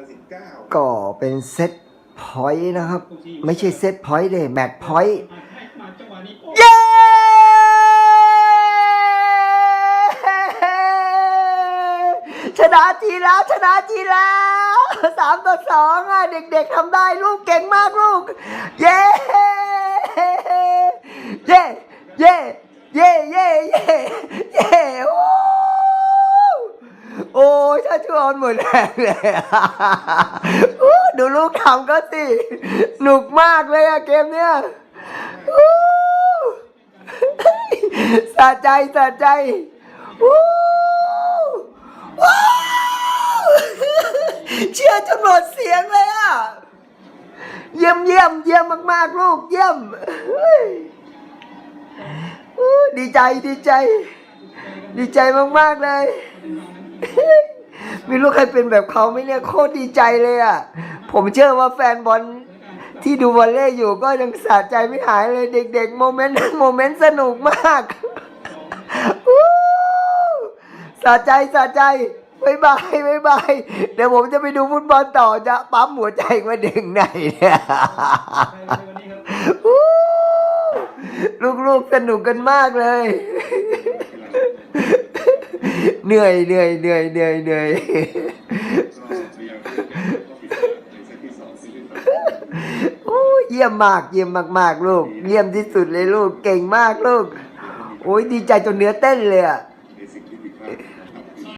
2019 ก็เป็นเซตพอยต์นะครับ ไม่ใช่เซตพอยต์เลยแมตช์พอยต์มาจังหวะนี้โอ้เย้ชนะจีนแล้วชนะจีนแล้วสามต่อสองอะ เด็กๆทำได้ลูกเก่งมากลูก เย้เย้เย้เย้เย้เย้ ชวนหมดแรงเลยดูลูกทำก็สิหนุกมากเลยอะเกมเนี้ยสะใจสะใจเชื่อจนหมดเสียงเลยอะเยี่ยมเยี่ยมเยี่ยมมาก ๆ ลูกเยี่ยมดีใจดีใจ ดีใจมาก ๆ เลย ไม่รู้ใครเป็นแบบเขาไม่เนี่ยโคตรดีใจเลยอะ ผมเชื่อว่าแฟนบอลที่ดูวอลเล่อยู่ก็ยังสะใจไม่หายเลยเด็กๆโมเมนต์โมเมนต์สนุกมากสะใจสะใจบายบายบายบายเดี๋ยวผมจะไปดูฟุตบอลต่อจะปั๊มหัวใจมาดึงไหนเนี่ยลูกๆสนุกกันมากเลย เหนื่อยเหนื่อยเหนื่อยเหนื่อยเหนื่อยโอ้ยเยี่ยมมากเยี่ยมมากๆลูก เยี่ยมที่สุดเลยลูก เก่งมากลูก โอ้ยดีใจจนเนื้อเต้นเลยอะ